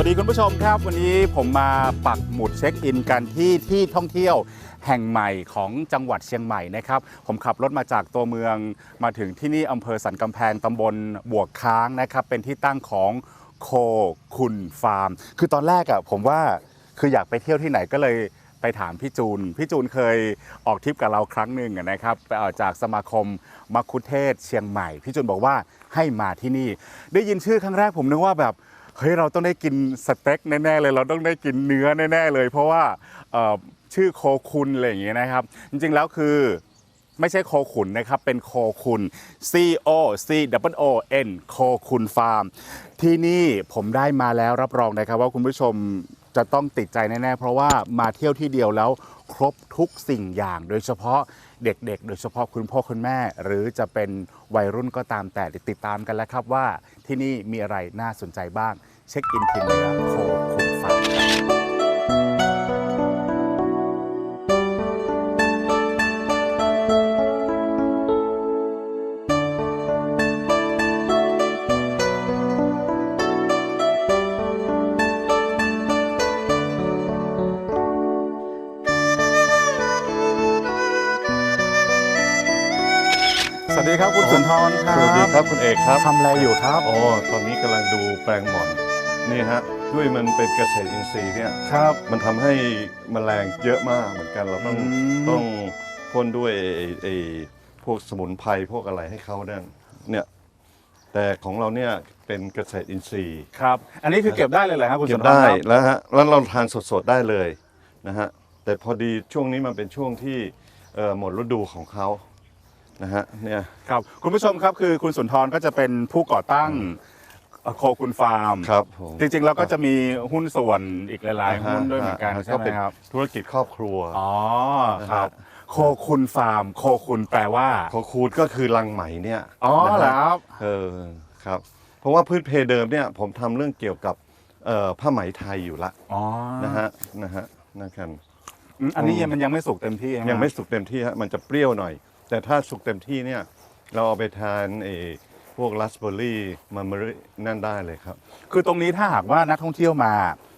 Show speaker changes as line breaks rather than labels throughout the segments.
วัสดีคุณผู้ชมครับ วันนี้ผมมาปักหมุดเช็คอินกันที่ที่ท่องเที่ยวแห่งใหม่ของจังหวัดเชียงใหม่นะครับ ผมขับรถมาจากตัวเมืองมาถึงที่นี่อำเภอสันกำแพงตำบลบวกค้างนะครับ เป็นที่ตั้งของโคคุณฟาร์ม คือตอนแรกอะ่ะผมว่าคืออยากไปเที่ยวที่ไหนก็เลยไปถามพี่จูน พี่จูนเคยออกทริปกับเราครั้งหนึ่งนะครับไปออกจากสมาคมมัคคุเทศเชียงใหม่ พี่จูนบอกว่าให้มาที่นี่ ได้ยินชื่อครั้งแรกผมนึกว่าแบบ เฮ้ยเราต้องได้กินสเต็กแน่ๆเลย เราต้องได้กินเนื้อแน่ๆเลย เพราะว่าชื่อโคคุณอะไรอย่างเงี้ยนะครับ จริงๆแล้วคือไม่ใช่โคขุนนะครับ เป็นโคคุณ C O C W O N โคคุณฟาร์ม ที่นี่ผมได้มาแล้วรับรองนะครับว่าคุณผู้ชมจะต้องติดใจแน่ๆ เพราะว่ามาเที่ยวที่เดียวแล้วครบทุกสิ่งอย่าง โดยเฉพาะ เด็กๆ โดยเฉพาะคุณพ่อคุณแม่ หรือจะเป็นวัยรุ่นก็ตามแต่ติดตามกันแล้วครับว่าที่นี่มีอะไรน่าสนใจบ้าง เช็คอินทีมเนื้อโคคุณฟา ครับคุณสุนทรครับ
สวัสดีครับคุณเอกครับ
ทำอะไรอยู่ครับ
อ๋อตอนนี้กำลังดูแปลงหม่อนนี่ฮะด้วยมันเป็นเกษตรอินทรีย์เนี่ย
ครับ
มันทำให้แมลงเยอะมากเหมือนกันเราต้อง
อืม
ต้องพ่นด้วยไอ้ไอ้พวกสมุนไพรพวกอะไรให้เขาเนี่ยเนี่ยแต่ของเราเนี่ยเป็นเกษตรอินทรีย์
ครับ อันนี้คือเก็บได้เลยเหรอครับคุณ
เก็
สุ
บ
นทร
ได้
ครับ
แล้วฮะแล้วเราทานสดๆได้เลยนะฮะแต่พอดีช่วงนี้มันเป็นช่วงที่เอ่อหมดฤดูของเขา นะฮะเนี่ย
ครับคุณผู้ชมครับคือคุณสุนทรก็จะเป็นผู้ก่อตั้งโคคุณฟาร์ม
ครับผม
จริงๆ แล้วก็จะมีหุ้นส่วนอีกหลายๆหุ้นด้วยเหมือนกัน
อ่าฮะ
ใช่ไหม
เป็น
ครับ
ธุรกิจครอบครัว
อ๋อครับ
นะฮะ
โคคุณฟาร์ม โคคุณแปลว่า
โคคูดก็คือลังไหมเนี่ย
อ๋อ
นะ
เหรอ
ฮะ
ครับ
เออครับ เพราะว่าพื้นเพเดิมเนี่ยผมทำเรื่องเกี่ยวกับเอ่อผ้าไหมไทยอยู่ละ
อ๋อ
นะฮะนะฮะนะครับ
อืมอันนี้ยังมันยังไม่สุกเต็มที่ใช่ห
ยังไม่สุกเต็มที่ฮะมันจะเปรี้ยวหน่อย แต่ถ้าสุกเต็มที่เนี่ยเราเอาไปทานเออพวกราสเบอร์รี่มันมนั่นได้เลยครับ
คือตรงนี้ถ้าหากว่านักท่องเที่ยวมา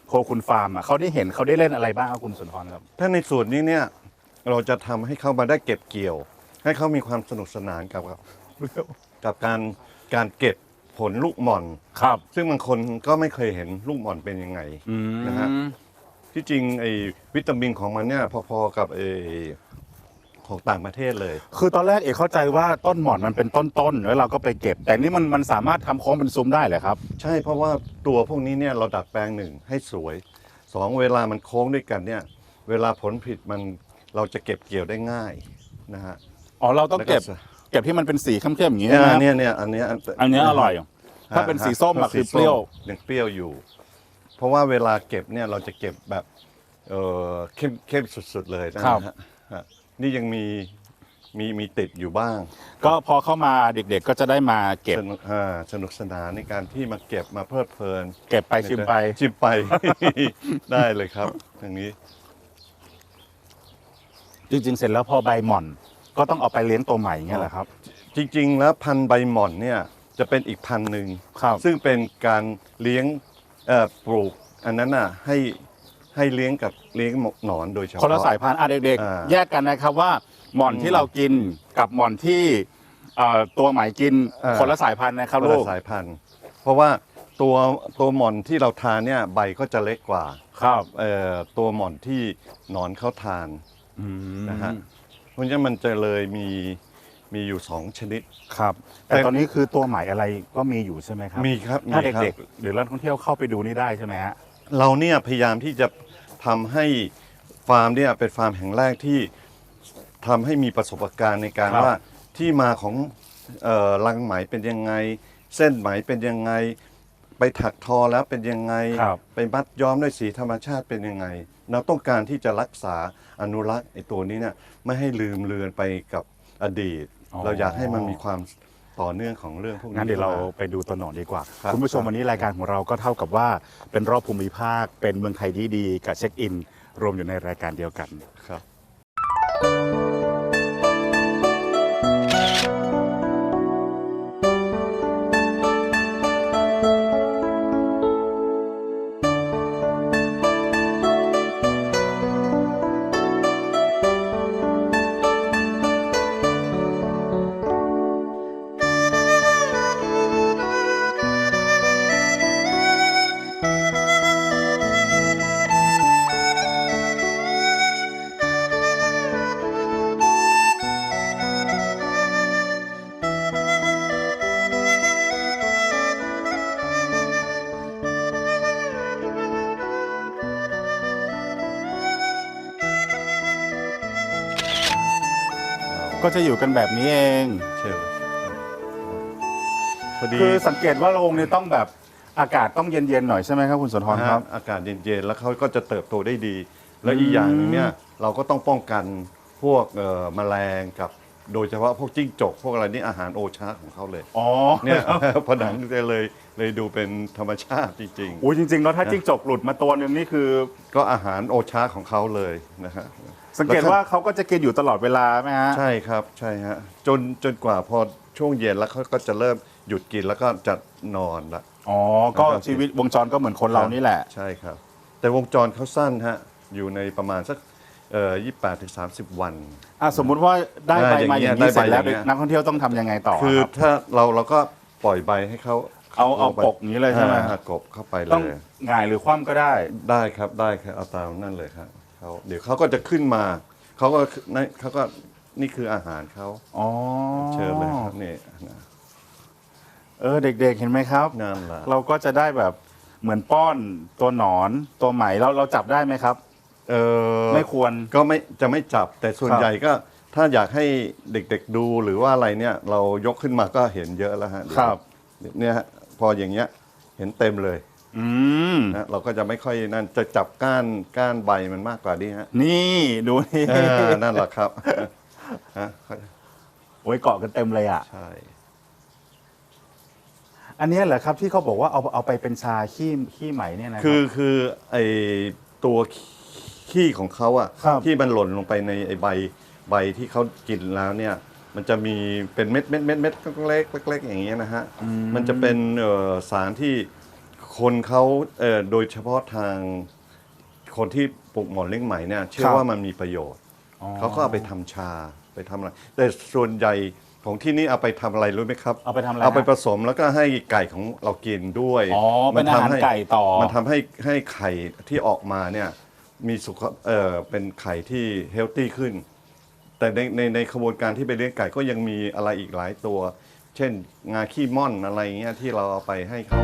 โคคุณฟาร์มอะเขาได้เห็นเขาได้เล่นอะไรบ้างครับคุณสุนทรครับ
ถ้าในส่วนนี้เนี่ยเราจะทำให้เขามาได้เก็บเกี่ยว ให้เขามีความสนุกสนานกับกับการการเก็บผลลูกหม่อน
ครับ
ซึ่งบางคนก็ไม่เคยเห็นลูกหม่อนเป็นยังไง
อืม
นะฮะ ที่จริงไอ้วิตามินของมันเนี่ยพอๆกับไอ้ ของต่างประเทศเลย
คือตอนแรกเอกเข้าใจว่าต้นหมอนมันเป็นต้นๆแล้วเราก็ไปเก็บ แต่นี่มันมันสามารถทำโค้งเป็นซุ้มได้เหรอครับ
ใช่เพราะว่าตัวพวกนี้เนี่ยเราดัดแปลงหนึ่งให้สวยสองเวลามันโค้งด้วยกันเนี่ยเวลาผลผลิตมันเราจะเก็บเกี่ยวได้ง่ายนะฮะ
อ๋อเราต้องเก็บ
แล้ว
เก็บที่มันเป็นสีเข้มๆอย่างนี้
เนี่ย
ใช่ไหมครับ
เนี่ยเนี่ยอันเนี้ย
อันเนี้ยอร่อย ถ้าเป็นสีส้มอะ
ถ้า
คือเปรี้ยว
ส้มยังเปรี้ยวอยู่ เพราะว่าเวลาเก็บเนี่ยเราจะเก็บแบบเออเข้มเข้มสุดๆเลยนะ
ครั
ฮะ
บ
ฮะ นี่ยังมีมีมีติดอยู่บ้าง
ก็พอเข้ามาเด็กๆก็จะได้มาเก็บ
สนุกอ่าสนุกสนานในการที่มาเก็บมาเพลิดเพลิน
เก็บไปชิมไป
ชิมไป ได้เลยครับอย่างนี้
จริงๆเสร็จแล้วพอใบหม่อน ก็ต้องเอาไปเลี้ยงตัวใหม่เงี้ยเหรอครับ
จริง ๆ แล้วพันธุ์ใบหม่อนเนี่ยจะเป็นอีกพันธุ์หนึ่ง
ครับ
ซึ่งเป็นการเลี้ยงเอ่อปลูกอันนั้นน่ะให้ ให้เลี้ยงกับเลี้ยงหนอนโดยเฉพาะ
คนละสายพันธุ์อะเด็ก
อ่า
ๆ แยกกันนะครับว่าหม่อนที่เรากินกับหม่อนที่เอ่อตัวใหม่กิน
อ่า
คนละสายพันธุ์นะครับ
คน
ลู
ละ
ก
สายพันธุ์ เพราะว่าตัวตัวหม่อนที่เราทานเนี่ยใบก็จะเล็กกว่า
ครับ
เอ่อตัวหม่อนที่หนอนเขาทาน
อืม
นะฮะ เพราะฉะนั้นมันจะเลยมีมีอยู่สองชนิด
ครับ แต่ตอนนี้คือตัวใหม่อะไรก็มีอยู่ใช่ไหมครับ
มีครับ
ถ้า
มีครับ
เด็กๆหรือนักท่องเที่ยวเข้าไปดูนี่ได้ใช่ไหมฮะ
เราเนี่ยพยายามที่จะทำให้ฟาร์มเนี่ยเป็นฟาร์มแห่งแรกที่ทำให้มีประสบการณ์ในการ
ครับ
ว่าที่มาของเอ่อรังไหมเป็นยังไง เส้นไหมเป็นยังไง ไปถักทอแล้วเป็นยังไง
ครับ
ไปมัดย้อมด้วยสีธรรมชาติเป็นยังไง เราต้องการที่จะรักษาอนุรักษ์ไอ้ตัวนี้เนี่ยไม่ให้ลืมเลือนไปกับอดีต
อ๋อ
เราอยากให้มันมีความ ต่อเนื่องของเรื่องพวกนี้
งั้นเดี๋ยวเรา
ขึ้นม
ไปดูตัวหนอนดีกว่า
ครับ
คุณผู้ชมวันนี้รายการของเราก็เท่ากับว่าเป็นรอบภูมิภาค เป็นเมืองไทยดีดีๆกับเช็คอิน รวมอยู่ในรายการเดียวกัน
ครับ
ก็จะอยู่กันแบบนี้เอง
เชิญพอดี
คือสังเกตว่าโรงเนี่ยต้องแบบอากาศต้องเย็นๆหน่อยใช่ไหมครับคุณสุนทรครับ
นะฮะอากาศเย็นๆแล้วเขาก็จะเติบโตได้ดี แล้วอีกอย่างหนึ่งเนี่ยเราก็ต้องป้องกันพวกเอ่อแมลงกับโดยเฉพาะพวกจิ้งจก พวกอะไรนี่อาหารโอชาของเขาเลย
อ๋อ
เนี่ย ผนังจะเลยเลยดูเป็นธรรมชาติจริง
โอ้ยจริงๆแล้วถ้าจิ้งจกหลุดมาตัวหนึงนี่คือ
ๆ ก็อาหารโอชาของเขาเลยนะฮะ
สังเกตว่าเขาก็จะกินอยู่ตลอดเวลาไหมฮะ
ใช่ครับใช่ฮะจนจนกว่าพอช่วงเย็นแล้วเขาก็จะเริ่มหยุดกินแล้วก็จะนอนละ
อ๋อ ก็
นะครับ
ชีวิตวงจรก็เหมือนคนเรานี่แหละ
ใช่ครับ แต่วงจรเขาสั้นฮะอยู่ในประมาณสักเอ่อยี่แปดถึงสามสิบวัน
อะสมมุติว่าได้ใบมาอย่าง
ได้
นี้
ใบ
เสร็จแล้ว
อย่างเงี้ย
นักท่องเที่ยวต้องทำยังไงต่อ
คือ
ครับ
ถ้าเราเราก็ปล่อยใบให้เขา
เอาเอา
ไป
ปกอย่างนี้เลยใช่ไหม
อ่ากบเข้าไปเล
ต้อง
ย
หง่ายหรือคว่ำก็ได้
ได้ครับได้ครับเอาตามนั่นเลยครับ เขา เดี๋ยวเขาก็จะขึ้นมาเขาก็นั่นเขาก็นี่คืออาหารเขา
อ๋อ
เชิญเลยครับนี่นะ
เออเด็ก ๆ เห็นไหมครับ
นั่นละ
เราก็จะได้แบบเหมือนป้อนตัวหนอนตัวไหมเราเราจับได้ไหมครับ
เออ
ไม่ควร
ก็ไม่จะไม่จับแต่ส่วน
ครับ
ใหญ่ก็ถ้าอยากให้เด็กๆดูหรือว่าอะไรเนี่ย เรายกขึ้นมาก็เห็นเยอะแล้วฮะเดี๋ยว
ครับ
เนี่ยฮะพออย่างเงี้ยเห็นเต็มเลย
อืม
นะเราก็จะไม่ค่อยนั่นจะจับก้านก้านใบมันมากกว่านี้ฮะ
นี่ดูนี่
เออนั่นแหละครับฮะ
โอ้ยเกาะกันเต็มเลยอะ
ใช่
อันเนี้ยเหรอครับที่เขาบอกว่าเอาเอาไปเป็นชาขี้ขี้ไหมเนี่ยนะรับ
คือคือไอตัวขี้ของเขาอะ
ครับ
ที่มันหล่นลงไปในไอใบใบที่เขากินแล้วเนี่ย มันจะมีเป็นเม็ดเม็ดเม็ดเม็ดเล็กๆเล็กๆอย่างเงี้ยนะฮะมันจะเป็นเอ่อสารที่ คนเขาเอ่อโดยเฉพาะทางคนที่ปลูกหมอนเลี้ยงไหมเนี่ยเชื่อว่ามันมีประโยชน์
อ๋อ
เขาก็เอาไปทำชาไปทำอะไร แต่ส่วนใหญ่ของที่นี่เอาไปทำอะไรรู้ไหมครับ
เอาไปทำอะไร
เอาไป
ฮะ
ผสมแล้วก็ให้ไก่ของเรากินด้วย
อ๋อเป็นอาหาร
ทำให้
ไก่ต่อ
มันทำให้ให้ไข่ที่ออกมาเนี่ยมีสุขเอ่อเป็นไข่ที่เฮลตี้ขึ้น แต่ในในในขบวนการที่ไปเลี้ยงไก่ก็ยังมีอะไรอีกหลายตัว เช่นงาขี้ม่อนอะไรเงี้ยที่เราเอาไปให้เขา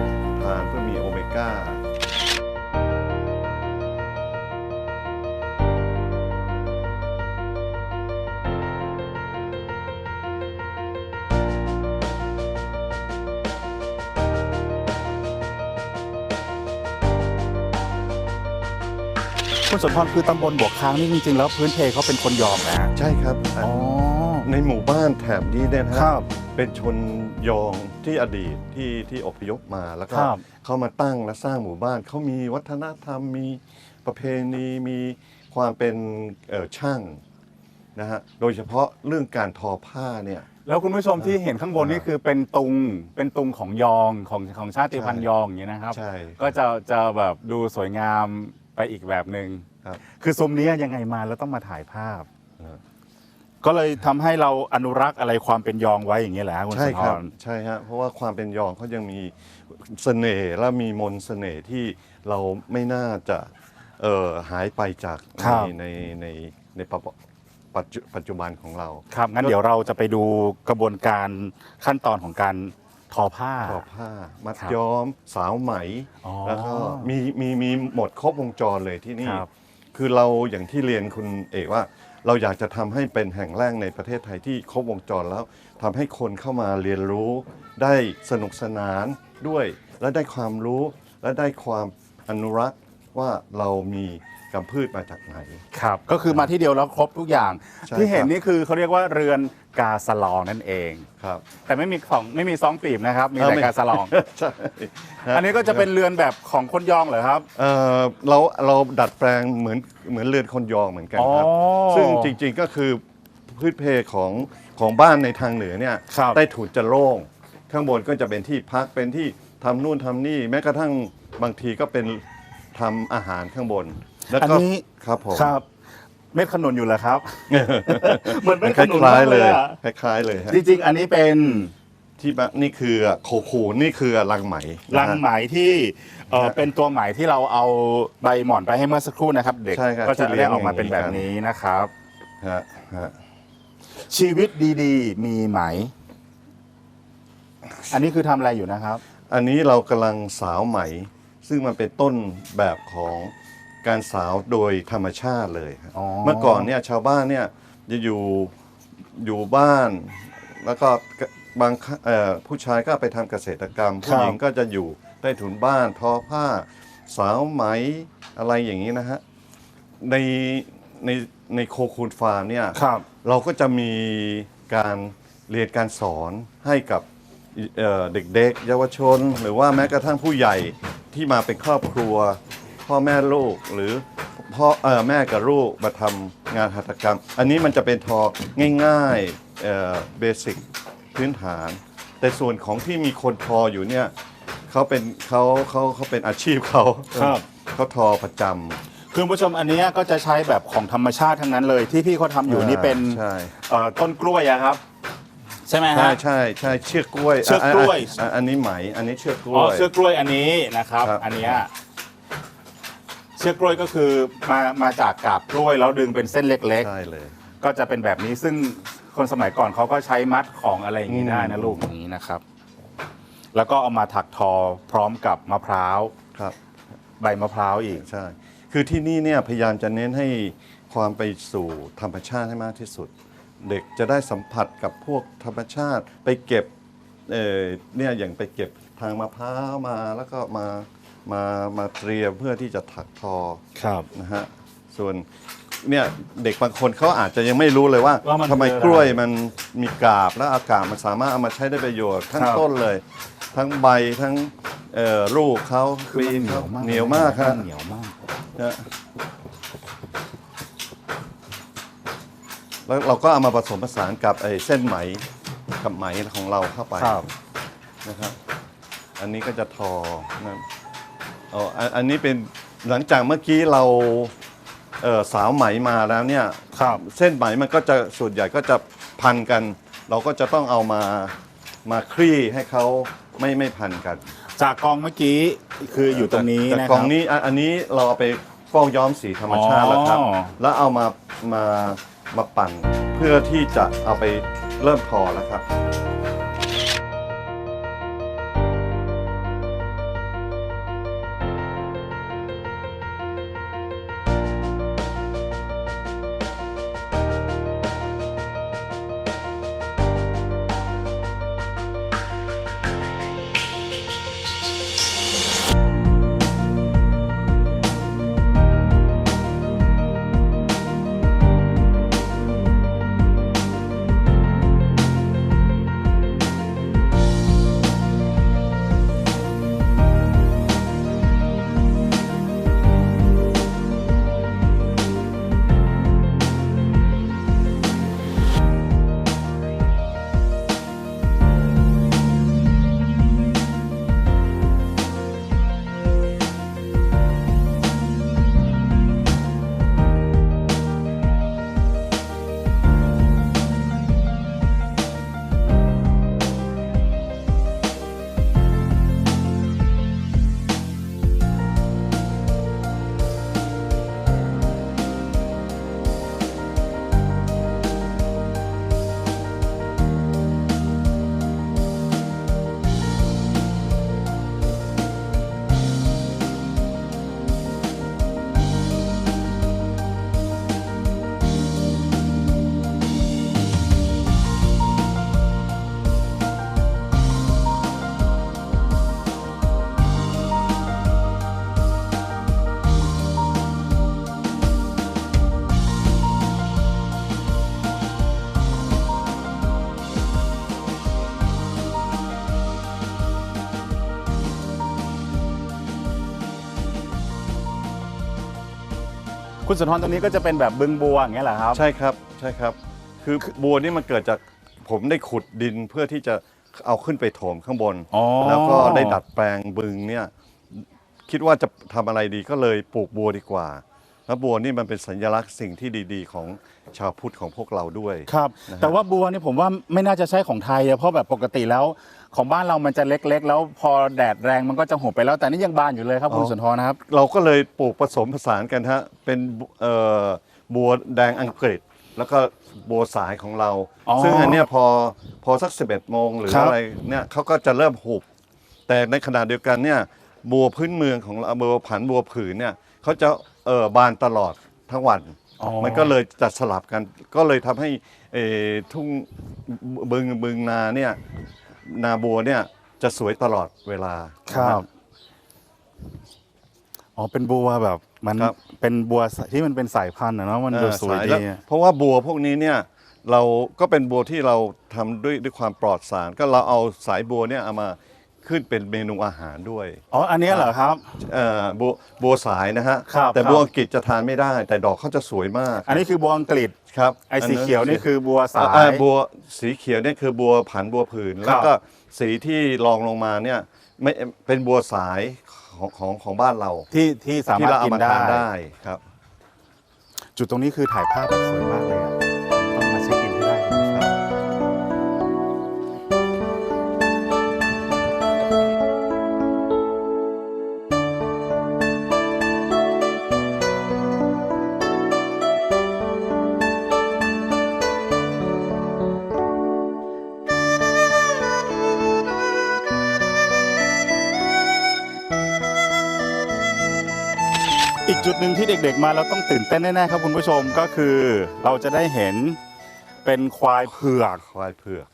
ทานเพื่อมีโอเมก้า
คุณสมพรคือตำบลบวกค้างนี่จริงๆ แล้วพื้นเพเขาเป็นคนยอมนะ
ใช่ครับ
อ๋อ
ในหมู่บ้านแถบนี้เนี่ยนะฮะ
ครับ
เป็นชน ยองที่อดีตที่ที่อพยพมาแล้วก็
ครับ
เข้ามาตั้งและสร้างหมู่บ้านเขามีวัฒนธรรมมีประเพณีมีความเป็นเอ่อช่างนะฮะโดยเฉพาะเรื่องการทอผ้าเนี่ย
แล้วคุณผู้ชมที่เห็นข้างบนนี่คือเป็นตุงเป็นตุงของยองของของชาติพันธุ์ยองอย่างนี้ยนะครับ
ใช่
ก็จะจะแบบดูสวยงามไปอีกแบบหนึง่ง
ครับ
คือซุ้มนี้ยังไงมาแล้วต้องมาถ่ายภาพ
เออ
ก็เลยทำให้เราอนุรักษ์อะไรความเป็นยองไว้อย่างนี้แหละคุณ
ใช่
สุนท
ครับ
ร
ใช่ฮะเพราะว่าความเป็นยองเขายังมีเสน่ห์และมีมนต์เสน่ห์ที่เราไม่น่าจะเอ่อหายไปจาก
ครั
ใน
บ
ในในในปะปัจจุปัจจุบันของเรา
ครับงั้นเดี๋ยวเราจะไปดูกระบวนการขั้นตอนของการทอผ้า
ทอผ้า มัด
ครับ
ย้อมสาวไหม
อ๋อ
แล้วก็มีมีมีหมดครบวงจรเลยที่นี่
ครับ
คือเราอย่างที่เรียนคุณเอกว่า เราอยากจะทำให้เป็นแห่งแรกในประเทศไทยที่ครบวงจรแล้วทำให้คนเข้ามาเรียนรู้ ได้สนุกสนานด้วย และได้ความรู้ และได้ความอนุรักษ์ว่าเรามีกำพืชมาจากไหน
ครับ ก็คือมาที่เดียวแล้วครบทุกอย่าง
ใช่
ที่เห็น
ครับ
นี่คือเขาเรียกว่าเรือน กาสลองนั่นเอง
ครับ
แต่ไม่มีของไม่มีซองปีบนะครับ มี
เออ
แต่
ไม่
กาสลอง
ใช่
อันนี้ก็จะเป็นเรือนแบบของคนยองเหรอครับ
เอ่อเราเราดัดแปลงเหมือนเหมือนเรือนคนยองเหมือนกันครับ
อ๋อ
ซึ่งจริงๆก็คือพื้นเพของของบ้านในทางเหนือเนี่ย
ครับ
ใต้ถุนจะโล่ง ข้างบนก็จะเป็นที่พักเป็นที่ทำนู่นทำนี่ แม้กระทั่งบางทีก็เป็นทำอาหารข้างบน แล้ว
อัน
ก็
นี้
ครับผม
ครับ เม็ดขนุนอยู่เหรอครับ เหมือนเป็
มันนค
ขนุน
ล้ายๆเลย
มากอะ
คล้ายๆเลยฮะ
จริง ๆ อันนี้เป็น
ที่บ้านนี่คือโคคูนี่คือลังไหมนะฮะ
รังไหมที่เอ่อ
ฮะ
เป็นตัวไหมที่เราเอาใบหมอนไปให้เมื่อสักครู่นะครับ เด็ก
ใช่ครับ
ก็จะ
ที่เลี้
ได้
ยง
ออกมาเป็นแบบ
อย่างนี้
นี้นะครับ
ฮะฮะ
ชีวิตดีๆ มีไหม อันนี้คือทำอะไรอยู่นะครับ
อันนี้เรากำลังสาวไหม ซึ่งมันเป็นต้นแบบของ การสาวโดยธรรมชาติเลยครับ
อ๋อ
เมื่อก่อนเนี่ยชาวบ้านเนี่ยจะอยู่อยู่บ้าน แล้วก็บางคเอ่อผู้ชายก็ไปทำเกษตรกรรม ผู้หญิงก็จะอยู่ใต้ถุนบ้านทอผ้า สาวไหมอะไรอย่างนี้นะฮะในในในโคคูนฟาร์มเนี่ย
ครับ
เราก็จะมีการเรียนการสอนให้กับเอ่อเด็กๆ เยาวชน หรือว่าแม้กระทั่งผู้ใหญ่ที่มาเป็นครอบครัว พ่อแม่ลูกหรือพ่อเออแม่กับลูกมาทำงานหัตถกรรม อันนี้มันจะเป็นทอง่ายๆเบสิกพื้นฐาน แต่ส่วนของที่มีคนทออยู่เนี่ยเขาเป็นเขาเขาเขาเป็นอาชีพเขา
ครับ
เขาทอประจำ
คือคุณผู้ชมอันเนี้ยก็จะใช้แบบของธรรมชาติทั้งนั้นเลยที่พี่เขาทำอยู่นี่เป็น
ใช่
เอ่อต้นกล้วยอะครับ ใช่ไหม
ใช่
ฮะ
ใช่ใช่เชือกกล้วย
เชือกกล้วยะะะ
อันนี้ไหมอันนี้เชือกกล้
อ๋อ
วย
เชือกกล้วยอันนี้นะครับ
ครับ
อันเนี้ย เชือกกล้วยก็คือมามาจากกาบกล้วยแล้วดึงเป็นเส้นเล็ก
ใช่เลย
ๆ ก็จะเป็นแบบนี้ซึ่งคนสมัยก่อนเขาก็ใช้มัดของอะไรอย่างนี้
อืม
ได้นะลูกอย่างนี้นะครับ แล้วก็เอามาถักทอพร้อมกับมะพร้าว
ครับ
ใบมะพร้าวอีก
ใช่ คือที่นี่เนี่ยพยายามจะเน้นให้ความไปสู่ธรรมชาติให้มากที่สุด เด็กจะได้สัมผัสกับพวกธรรมชาติไปเก็บเออเนี่ยอย่างไปเก็บทางมะพร้าวมาแล้วก็มา มามาเตรียมเพื่อที่จะถักทอ
ครับ
นะฮะส่วนเนี่ยเด็กบางคนเขาอาจจะยังไม่รู้เลยว่า
ว่ามัน
ทำไม
คืออะไร
กล้วยมันมีกาบและอากาศมันสามารถเอามาใช้ได้ประโยชน์ทั้ง
ครับ
ต้นเลย ทั้งใบทั้งเอ่อลูกเขา
คือมันเหนียวมาก
เหนียวมากครับ
เหนียวมาก
นะแล้วเราก็เอามาผสมผสานกับไอ้เส้นไหมกับไหมของเราเข้าไป
ครับ
นะครับ อันนี้ก็จะทอนะ อ๋ออันอันนี้เป็นหลังจากเมื่อกี้เราเอ่อสาวไหมมาแล้วเนี่ย
ครับ
เส้นไหมมันก็จะส่วนใหญ่ก็จะพันกัน เราก็จะต้องเอามามาคลี่ให้เขาไม่ไม่พันกัน
จากกองเมื่อกี้คืออยู่ตรงนี้
แต่
นะ
ก
ค
ล่
รั
อบ งนี้อันอันนี้เราเอาไปฟอกย้อมสีธรรมชาติแล้วครับ
อ๋อ
แล้วเอามามามาปั่นเพื่อที่จะเอาไปเริ่มทอแล้วครับ
คุณสุนทรตรงนี้ก็จะเป็นแบบบึงบัวอย่างเงี้ยเหรอครับ
ใช่ครับใช่ครับ คือบัวนี่มันเกิดจากผมได้ขุดดินเพื่อที่จะเอาขึ้นไปโถมข้างบน
อ๋อ
แล้วก็ได้ดัดแปลงบึงเนี่ยคิดว่าจะทำอะไรดีก็เลยปลูกบัวดีกว่า แล้วบัวนี่มันเป็นสัญลักษณ์สิ่งที่ดีๆ ของชาวพุทธของพวกเราด้วย
ครับ
นะฮะ
แต่ว่าบัวนี่ผมว่าไม่น่าจะใช่ของไทยอะเพราะแบบปกติแล้วของบ้านเรามันจะเล็กๆ แล้วพอแดดแรงมันก็จะหุบไปแล้ว แต่นี่ยังบานอยู่เลยครับคุณสุนทรนะครับ
เราก็เลยปลูกผสมผสานกันฮะเป็นเอ่อบัวแดงอังกฤษ แล้วก็บัวสายของเรา
อ๋อ
ซึ่งอันเนี้ยพอพอสัก 11โมงหรือ
ครับ
อะไรเนี่ยเขาก็จะเริ่มหุบ แต่ในขณะเดียวกันเนี่ยบัวพื้นเมืองของเราบัวผันบัวผืนเนี่ยเขาจะเอ่อบานตลอดทั้งวัน
อ๋อ
มันก็เลยจัดสลับกันก็เลยทำให้เอ่อทุ่งบึงบึงนาเนี่ย นาบัวเนี่ยจะสวยตลอดเวลา
ครับอ๋อเป็นบัวแบบมัน
ครับ
เป็นบัวที่มันเป็นสายพันธุ์อะเนาะมัน
เอ
ดู
อ
สวย
สาย
ดี
แล้ว
อะ
เพราะว่าบัวพวกนี้เนี่ยเราก็เป็นบัวที่เราทำด้วยด้วยความปลอดสาร ก็เราเอาสายบัวเนี่ยเอามา ขึ้นเป็นเมนูอาหารด้วย
อ๋ออันเนี้ยเหรอครับ
เอ่อบัวบัวสายนะฮะ
ครับ
แต่
ครับ
บัวอังกฤษจะทานไม่ได้ แต่ดอกเขาจะสวยมาก
อันนี้คือบัวอังกฤษ
ครับ
ไอ้สีเขียวนี่คือบัวสา
อ่ายบัวสีเขียวเนี่ยคือบัวผันบัวผืน แล้วก็สีที่รองลงมาเนี่ยไม่เป็นบัวสายของของของบ้านเรา
ที่ที่สา
ที่
มารถ
เราเอา
กิน
มา
ได้
ทานได้ครับ
จุดตรงนี้คือถ่ายภาพแบบสวยมากเลยอะ ดหนึ่งที่เด็กๆมาแล้วต้องตื่นเต้นแน่ๆครับคุณผู้ชมก็คือเราจะได้เห็นเป็นควายเผือก
ควายเผือก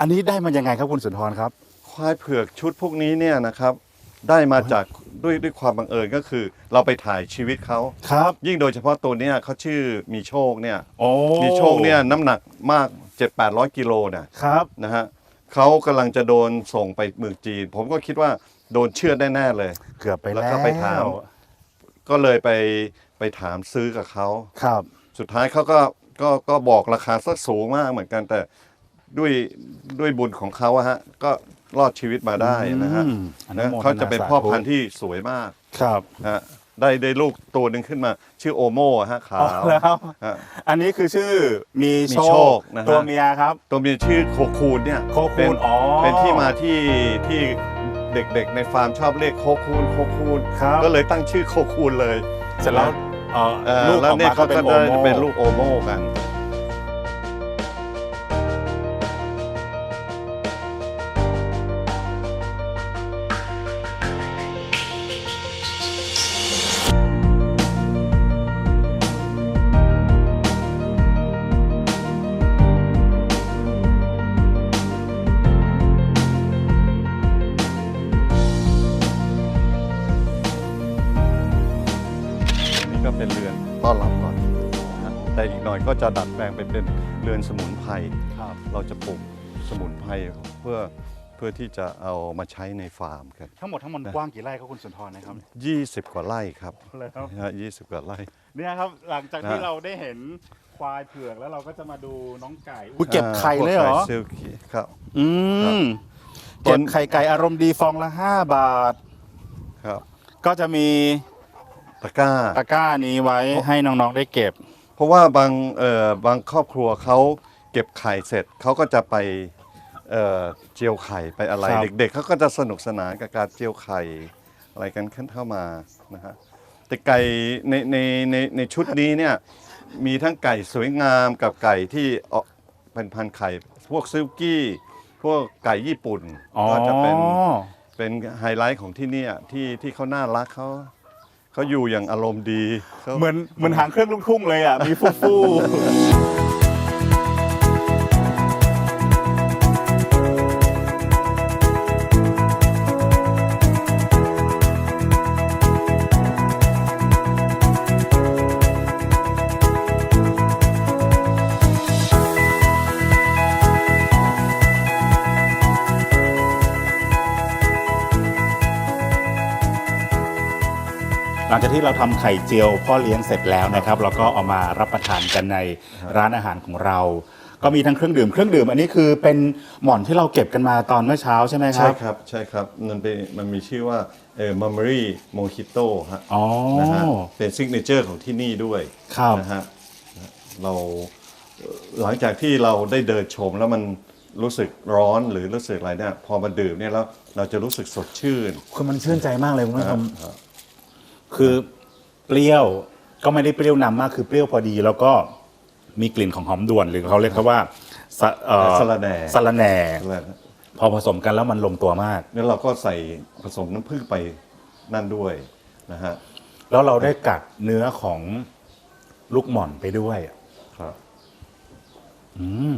อันนี้ได้มายังไงครับคุณสุนทรครับ
ควายเผือกชุดพวกนี้เนี่ยนะครับ ได้มาจากด้วยด้วยความบังเอิญก็คือ เราไปถ่ายชีวิตเขา
ครับ
ยิ่งโดยเฉพาะตัวเนี้ยเขาชื่อมีโชคเนี่ย
โอ้
มีโชคเนี่ยน้ำหนักมาก 7 8 0 0กิโลเนี่ย
ครับ
นะฮะเขากำลังจะโดนส่งไปเมืองจีน ผมก็คิดว่าโดนเชือดแน่ๆเลย
เกือบไป
แล้
แล้ว
วก็ไปถาม ก็เลยไปไปถามซื้อกับเขา
ครับ
สุดท้ายเขาก็ก็ก็บอกราคาสักสูงมากเหมือนกันแต่ด้วยด้วยบุญของเขาอะฮะก็รอดชีวิตมาได้นะฮะ
อืมอนุ
นะ
โมท
เขาจะเป็น
สธุ
พ่อพันธุ์ที่สวยมาก
ครับ
ฮะได้ได้ลูกตัวหนึ่งขึ้นมา ชื่อโอโมอะฮะขา
อ๋อ
ว
แล้ว
ฮะ
อันนี้คือชื่อมี
มี
โช
โช
ค
คนะฮะ
ตัวเมียครับ
ตัวเมียชื่อโคคูนเนี่ย
โคคูน
เป็น
อ๋อ
เป็นที่มาที่ที่ เด็ก ๆ ในฟาร์มชอบเรียกโคคูนโคคูน
ครับ
ก็เลยตั้งชื่อโคคูนเลย
เสร็จแล้วเอ่อ
เอ่อ
ลูก
แล้ว
ออก
เนี่ย
มาก็
เขา
เป็น
ก็
โอ
ได้
โม
เป็นลูกโอโมกัน นี่ก็เป็นเรือนต้อนรับก่อนนะฮะแต่อีกหน่อยก็จะดัดแปลงไปเป็นเรือนสมุนไพร
ครับ
เราจะปลูกสมุนไพรเพื่อเพื่อที่จะเอามาใช้ในฟาร์มกัน
ทั้งหมดทั้งมวล
นะ
กว้างกี่ไร่ครับคุณสุนทรนะครับ
20 กว่าไร่ครับ
เลยครับ
นะฮะ20กว่าไร่
เนี่ยครับหลังจากที่
นะ
เราได้เห็นควายเผือกแล้วเราก็จะมาดูน้องไก่อุ้ยเก็บไข่เลยเหรอ
พวกไก่ซิลกี้ครับ
อื
ครับ
มเก็บไข่ไก่อารมณ์ดีฟองละ 5 บาท
ครับ
ก็จะมี
ตะกร้า
ตะกร้านี้ไว้ให้น้องๆได้เก็บ
เพราะว่าบางเอ่อบางครอบครัวเขาเก็บไข่เสร็จเขาก็จะไปเอ่อเจียวไข่ไปอะไร
ครับ
เด็ก ๆเขาก็จะสนุกสนานกับการเจียวไข่อะไรกันขึ้นเข้ามานะฮะแต่ไก่ในในในในชุดนี้เนี่ยมีทั้งไก่สวยงามกับไก่ที่ออกเป็นพันธุ์ไข่ พวกซิลกี้ พวกไก่ญี่ปุ่น
อ๋อ
ก็จะเป็น เป็นไฮไลท์ของที่เนี่ยที่ที่เขาน่ารักเขา เขาอยู่อย่างอารมณ์ดีขา
เหมือนเหมือนหางเครื่องลูกทุ่งเลยอะ มีฟูฟู เราทำไข่เจียวพ่อเลี้ยงเสร็จแล้วนะครับเราก็เอามารับประทานกันในร้านอาหารของเรา ก็มีทั้งเครื่องดื่มเครื่องดื่ม อันนี้คือเป็นหม่อนที่เราเก็บกันมาตอนเมื่อเช้าใช่ไหมค
ใช่
รับ
ครับ ใช่ครับมันเป็นมันมีชื่อว่าเอ่อมัมรี่โมฮิโต้ฮะ
อ๋อ
นะฮะเป็นซิกเนเจอร์ของที่นี่ด้วย
ครับ
นะฮะเราเอ่อหลังจากที่เราได้เดินชมแล้วมันรู้สึกร้อนหรือรู้สึกอะไรเนี่ยพอมาดื่มเนี่ยแล้วเราจะรู้สึกสดชื่น
คือมันชื่นใจมากเลยคุณผู้ชม
ครับ
คือ เปรี้ยวก็ไม่ได้เปรี้ยวนำมากคือเปรี้ยวพอดี แล้วก็มีกลิ่นของหอมด่วนหรือเขาเรียกเขาว่าสะเอ่อ
สะระแหน่
สะระแหน่
แล้ว
พอผสมกันแล้วมันลงตัวมาก
แล้วเราก็ใส่ผสมน้ำผึ้งไปนั่นด้วยนะฮะ
แล้วเราได้กัดเนื้อของลูกหม่อนไปด้วย
ครับ
อืม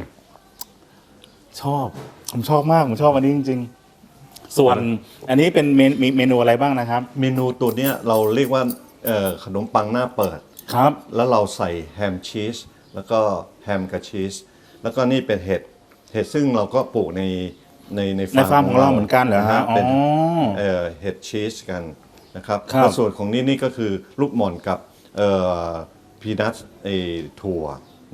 ชอบ ผมชอบมาก ผมชอบอันนี้จริง ๆ ส่วนอันนี้เป็นเมนมีเมนูอะไรบ้างนะครับ
เมนูตัวเนี้ยเราเรียกว่าเอ่อ ขนมปังหน้าเปิด
ครับ
แล้วเราใส่แฮมชีสแล้วก็แฮมกับชีสแล้วก็นี่เป็นเห็ดเห็ดซึ่งเราก็ปลูกในในใน
ในฟาร์มของเราเหมือนกันเหรอฮะ
เป็น
อ๋อ
เอ่อเห็ดชีสกันนะครับ
ครับ
แล้วส่วนของนี่นี่ก็คือลูกหม่อนกับเอ่อพีนัทไอถั่ว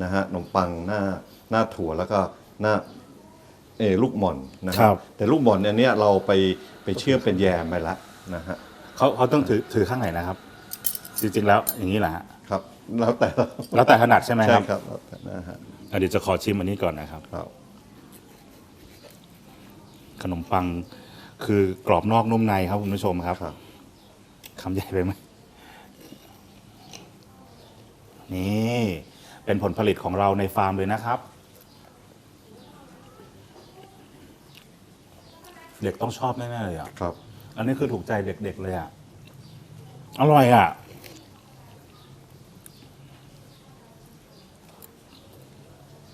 นะฮะขนมปังหน้าหน้าถั่วแล้วก็หน้าเออลูกหม่อนนะค
ครั
รับแต่ลูกหม่อนอันเนี้ยเราไปไปเชื่อมเป็นแยมไปแล้วนะฮะ
เขาเขาต้องถือถือข้างไหนนะครับ จริงๆแล้วอย่างนี้แหละฮะ
ครับ แล้วแต่
แล้วแต่ถนัดใช่ไหมค
ใช่
รับ
ครับแล้วแต่นะฮะ
อะเดี๋ยวจะขอชิมอันนี้ก่อนนะครับ
ครับ
ขนมปังคือกรอบนอกนุ่มในครับคุณผู้ชมครับ
ครับ
คำใหญ่ไปไหมนี่ เป็นผลผลิตของเราในฟาร์มเลยนะครับ เด็กต้องชอบแน่ๆเลยอะ
ครับ
อันนี้คือถูกใจเด็กๆเลยอะ อร่อยอะ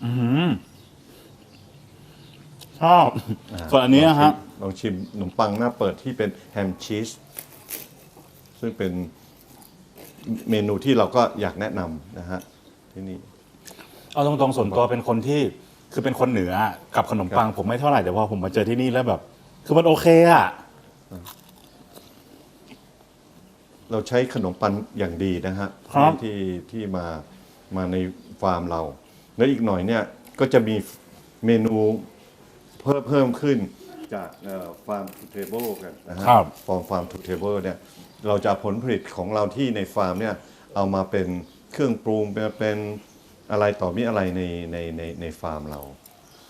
อืมชอบส่วนอันนี้นะครับ
ลองชิมขนมปังหน้าเปิดที่เป็นแฮมชีส ซึ่งเป็นเมนูที่เราก็อยากแนะนำนะฮะที่นี่
เอาตรงๆส่วนตัวเป็นคนที่คือเป็นคนเหนือกับขนมปัง ผมไม่เท่าไหร่แต่พอผมมาเจอที่นี่แล้วแบบ คือมันโอเคอะ
เราใช้ขนมปังอย่างดีนะฮะ
ครับ
ที่ที่มามาในฟาร์มเรา แล้วอีกหน่อยเนี่ยก็จะมีเมนูเพิ่มเพิ่มขึ้นจากฟาร์มทูเทเบิลกันนะฮะ
ครับ
ฟอร์มฟาร์มทูเทเบิลเนี่ยเราจะเอาผลผลิตของเราที่ในฟาร์มเนี่ยเอามาเป็นเครื่องปรุงเป็นเป็นอะไรต่อมีอะไรในในในในฟาร์มเรา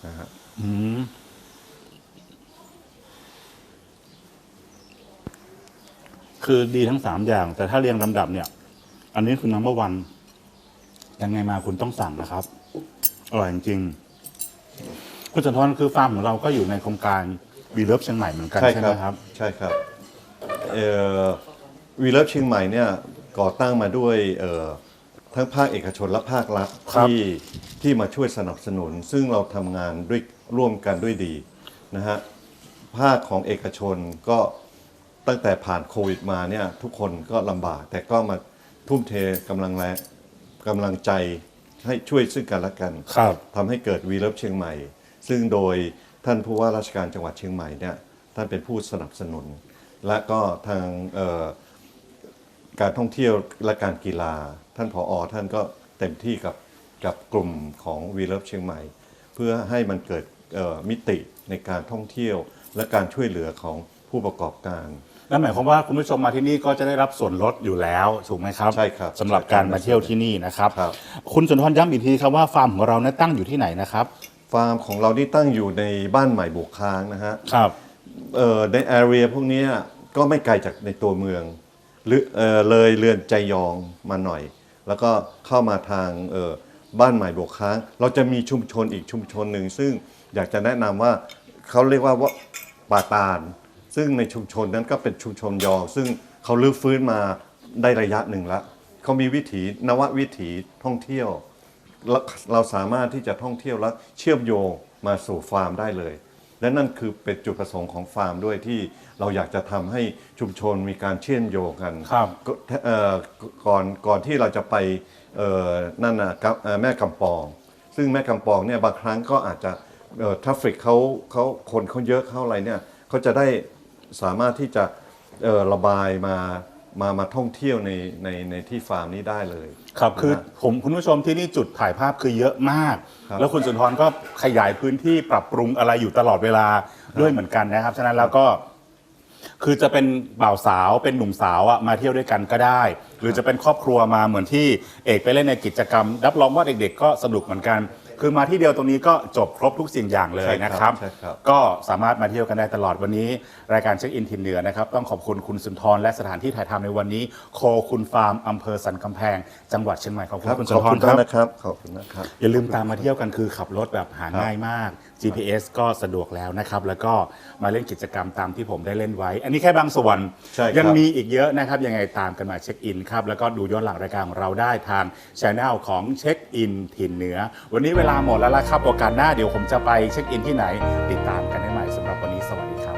นะฮะ
อืมคือดีทั้งสามอย่าง แต่ถ้าเรียงลำดับเนี่ย อันนี้คือ number one ยังไงมาคุณต้องสั่งนะครับ อร่อยจริงๆคุณจันทรคือฟาร์มของเราก็อยู่ในโครงการวีเลิฟเชียงใหม่เหมือนกันใช่ไหมครับ
ใช่ครับเอ่อวีเลฟเชียงใหม่เนี่ยก่อตั้งมาด้วยเอ่อทั้งภาคเอกชนและภาครัฐ
ครับ
ที่ที่มาช่วยสนับสนุน ซึ่งเราทำงานด้วยร่วมกันด้วยดีนะฮะภาคของเอกชนก็ตั้งแต่ผ่านโควิดมาเนี่ยทุกคนก็ลำบาก แต่ก็มาทุ่มเทกำลังแรงกำลังใจ ให้ช่วยซึ่งกันและกัน
ครับ
ทำให้เกิดวีเลิฟเชียงใหม่ ซึ่งโดยท่านผู้ว่าราชการจังหวัดเชียงใหม่เนี่ยท่านเป็นผู้สนับสนุน และก็ทางเอ่อการท่องเที่ยวและการกีฬา ท่านผออท่านก็เต็มที่กับกับกลุ่มของวีเลิฟเชียงใหม่ เพื่อให้มันเกิดเอ่อมิติในการท่องเที่ยวและการช่วยเหลือของผู้ประกอบการ
นั่นหมายความว่าคุณผู้ชมมาที่นี่ก็จะได้รับส่วนลดอยู่แล้วถูกไหมครับ
ใช่ครับ
สำหรับการมาเที่ยวที่นี่นะครับ
ครับ
คุณสุนทรย้ำอีกทีครับว่าฟาร์มของเราเนี่ยตั้งอยู่ที่ไหนนะครับ
ฟาร์มของเรานี่ตั้งอยู่ในบ้านใหม่บุกค้างนะฮะ
ครับ
เอ่อในแอเรียพวกเนี้ยก็ไม่ไกลจากในตัวเมืองหรือเอ่อเลยเรือนใจยองมาหน่อย แล้วก็เข้ามาทางเอ่อบ้านใหม่บวกค้าง เราจะมีชุมชนอีกชุมชนหนึ่งซึ่งอยากจะแนะนำว่าเขาเรียกว่าว่าป่าตาล ซึ่งในชุมชนนั้นก็เป็นชุมชนยองซึ่งเขาลื้อฟื้นมาได้ระยะหนึ่งแล้วเขามีวิถีนววิถีท่องเที่ยวแล้วเราสามารถที่จะท่องเที่ยวและเชื่อมโยงมาสู่ฟาร์มได้เลย และนั่นคือเป็นจุดประสงค์ของฟาร์มด้วยที่เราอยากจะทำให้ชุมชนมีการเชื่อมโยงกัน
ครับ
ก็เอ่อก่อนก่อนที่เราจะไปเอ่อนั่นนะกับเอ่อแม่กำปอง ซึ่งแม่กำปองเนี่ยบางครั้งก็อาจจะทราฟฟิกเขาเขาคนเขาเยอะเข้าอะไรเนี่ยเขาจะได้ สามารถที่จะเอ่อระบายมามามาท่องเที่ยวในในในที่ฟาร์มนี้ได้เลย
ครับคือ
นะฮะ
ผมคุณผู้ชมที่นี่จุดถ่ายภาพคือเยอะมาก
ครับ
แล้วคุณสุนทรก็ขยายพื้นที่ปรับปรุงอะไรอยู่ตลอดเวลาด้วยเหมือนกันนะครับฉะนั้นแล้วก็คือจะเป็นบ่าวสาวเป็นหนุ่มสาวอะมาเที่ยวด้วยกันก็ได้ หรือจะเป็นครอบครัวมาเหมือนที่เอกไปเล่นในกิจกรรม รับรองว่าเด็กๆ ก็สนุกเหมือนกัน คือมาที่เดียวตรงนี้ก็จบครบทุกสิ่งอย่างเลยนะครับ
ใช่ครับ
ก็สามารถมาเที่ยวกันได้ตลอดวันนี้ รายการเช็คอินทินเหนือนะครับ ต้องขอบคุณคุณสุนทรและสถานที่ถ่ายทำในวันนี้ โคคุณฟาร์มอำเภอสันกำแพง จังหวัดเชียงใหม่ขอบคุณ
ครับ
คุณ
ข
สุ
อนบ
ทร
คุณ
ค
ท่า
รั
น
บ
นะครับ ขอบคุณนะครับ
อย่าลืมตามมาเที่ยวกันคือขับรถแบบหาง่ายมาก GPS ก็สะดวกแล้วนะครับ แล้วก็มาเล่นกิจกรรมตามที่ผมได้เล่นไว้ อันนี้แค่บางส่วน
ใช่ครับ
ยังมีอีกเยอะนะครับ ยังไงตามกันมาเช็คอินครับ แล้วก็ดูย้อนหลังรายการของเราได้ทางช anel ของเช็คอินถิ่นเหนือ วันนี้เวลาหมดแล้วล่ะครับ โอกาสหน้าเดี๋ยวผมจะไปเช็คอินที่ไหน ติดตามกันได้ใหม่สำหรับวันนี้สวัสดี